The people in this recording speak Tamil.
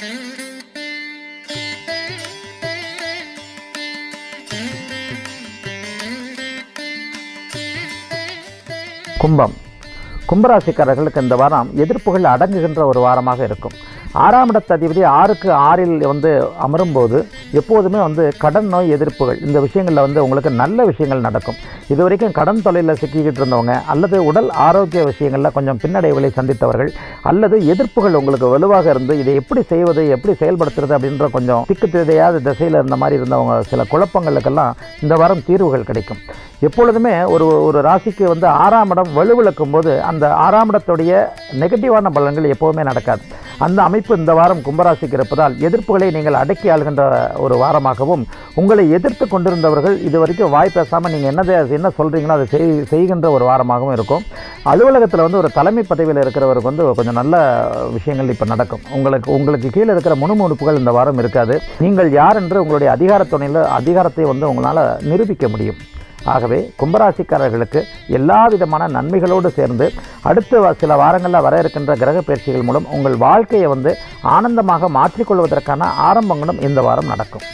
கும்பம். கும்பராசிக்காரர்களுக்கு இந்த வாரம் எதிர்ப்புகள் அடங்குகின்ற ஒரு வாரமாக இருக்கும். ஆறாம் இடத்த அதிபதி ஆறுக்கு ஆறில் வந்து அமரும்போது எப்போதுமே வந்து கடன் நோய் எதிர்ப்புகள் இந்த விஷயங்களில் வந்து உங்களுக்கு நல்ல விஷயங்கள் நடக்கும். இது வரைக்கும் கடன் தொழிலில் சிக்கிக்கிட்டு இருந்தவங்க அல்லது உடல் ஆரோக்கிய விஷயங்களில் கொஞ்சம் பின்னடைவுகளை சந்தித்தவர்கள் அல்லது எதிர்ப்புகள் உங்களுக்கு வலுவாக இருந்து இதை எப்படி செய்வது எப்படி செயல்படுத்துறது அப்படின்ற கொஞ்சம் திக்கு தெரியாத திசையில் இருந்த மாதிரி இருந்தவங்க சில குழப்பங்களுக்கெல்லாம் இந்த வாரம் தீர்வுகள் கிடைக்கும். எப்பொழுதுமே ஒரு ஒரு ராசிக்கு வந்து ஆறாம் இடம் வலுவிழக்கும் போது அந்த ஆறாம் இடத்துடைய நெகட்டிவான பலன்கள் எப்போவுமே நடக்காது. அந்த அமைப்பு இந்த வாரம் கும்பராசிக்கு இருப்பதால் எதிர்ப்புகளை நீங்கள் அடக்கி ஆள்கின்ற ஒரு வாரமாகவும் உங்களை எதிர்த்து கொண்டிருந்தவர்கள் இது வரைக்கும் வாய் பேசாமல் நீங்கள் என்னதை என்ன சொல்கிறீங்களோ அதை செய் செய்கின்ற ஒரு வாரமாகவும் இருக்கும். அலுவலகத்தில் வந்து ஒரு தலைமை பதவியில் இருக்கிறவருக்கு வந்து கொஞ்சம் நல்ல விஷயங்கள் இப்போ நடக்கும். உங்களுக்கு உங்களுக்கு கீழே இருக்கிற முணுமுணுப்புகள் இந்த வாரம் இருக்காது. நீங்கள் யார் என்று உங்களுடைய அதிகார துணையில் அதிகாரத்தை வந்து உங்களால் நிரூபிக்க முடியும். ஆகவே கும்பராசிக்காரர்களுக்கு எல்லா விதமான நன்மைகளோடு சேர்ந்து அடுத்த சில வாரங்களில் வர இருக்கின்ற கிரக பயிற்சிகள் மூலம் உங்கள் வாழ்க்கையை வந்து ஆனந்தமாக மாற்றிக்கொள்வதற்கான ஆரம்பங்களும் இந்த வாரம் நடக்கும்.